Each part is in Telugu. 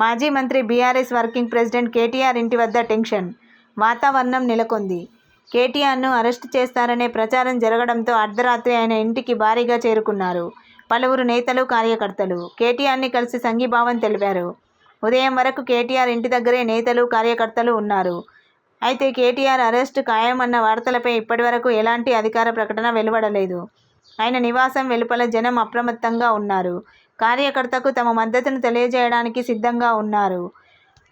మాజీ మంత్రి బీఆర్ఎస్ వర్కింగ్ ప్రెసిడెంట్ కేటీఆర్ ఇంటి వద్ద టెన్షన్. వాతావరణం నెలకొంది. కేటీఆర్ను అరెస్టు చేస్తారనే ప్రచారం జరగడంతో అర్ధరాత్రి ఆయన ఇంటికి భారీగా చేరుకున్నారు. పలువురు నేతలు కార్యకర్తలు. కేటీఆర్ని కలిసి సంఘీభావం తెలిపారు. ఉదయం వరకు కేటీఆర్ ఇంటి దగ్గరే నేతలు కార్యకర్తలు ఉన్నారు. అయితే కేటీఆర్ అరెస్టు ఖాయమన్న వార్తలపై ఇప్పటివరకు ఎలాంటి అధికార ప్రకటన వెలువడలేదు. ఆయన నివాసం వెలుపల జనం అప్రమత్తంగా ఉన్నారు. కార్యకర్తకు తమ మద్దతును తెలియజేయడానికి సిద్ధంగా ఉన్నారు.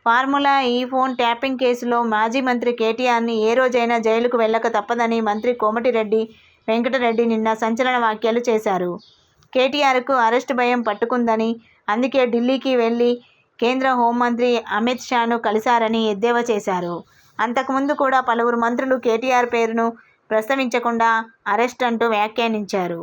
ఫార్ములా ఈ ఫోన్ ట్యాపింగ్ కేసులో మాజీ మంత్రి కేటీఆర్ని ఏ రోజైనా జైలుకు వెళ్ళక తప్పదని మంత్రి కోమటిరెడ్డి వెంకటరెడ్డి నిన్న సంచలన వ్యాఖ్యలు చేశారు. కేటీఆర్కు అరెస్టు భయం పట్టుకుందని అందుకే ఢిల్లీకి వెళ్ళి కేంద్ర హోంమంత్రి అమిత్ షాను కలిశారని ఎద్దేవా చేశారు. అంతకుముందు కూడా పలువురు మంత్రులు కేటీఆర్ పేరును ప్రస్తావించకుండా అరెస్ట్ అంటూ వ్యాఖ్యానించారు.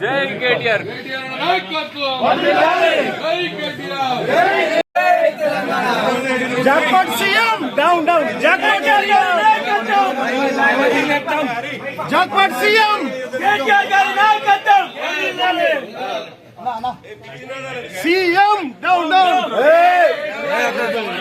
Jai KTR. Jackpot CM down down jackpot CM jackpot CM. KTR down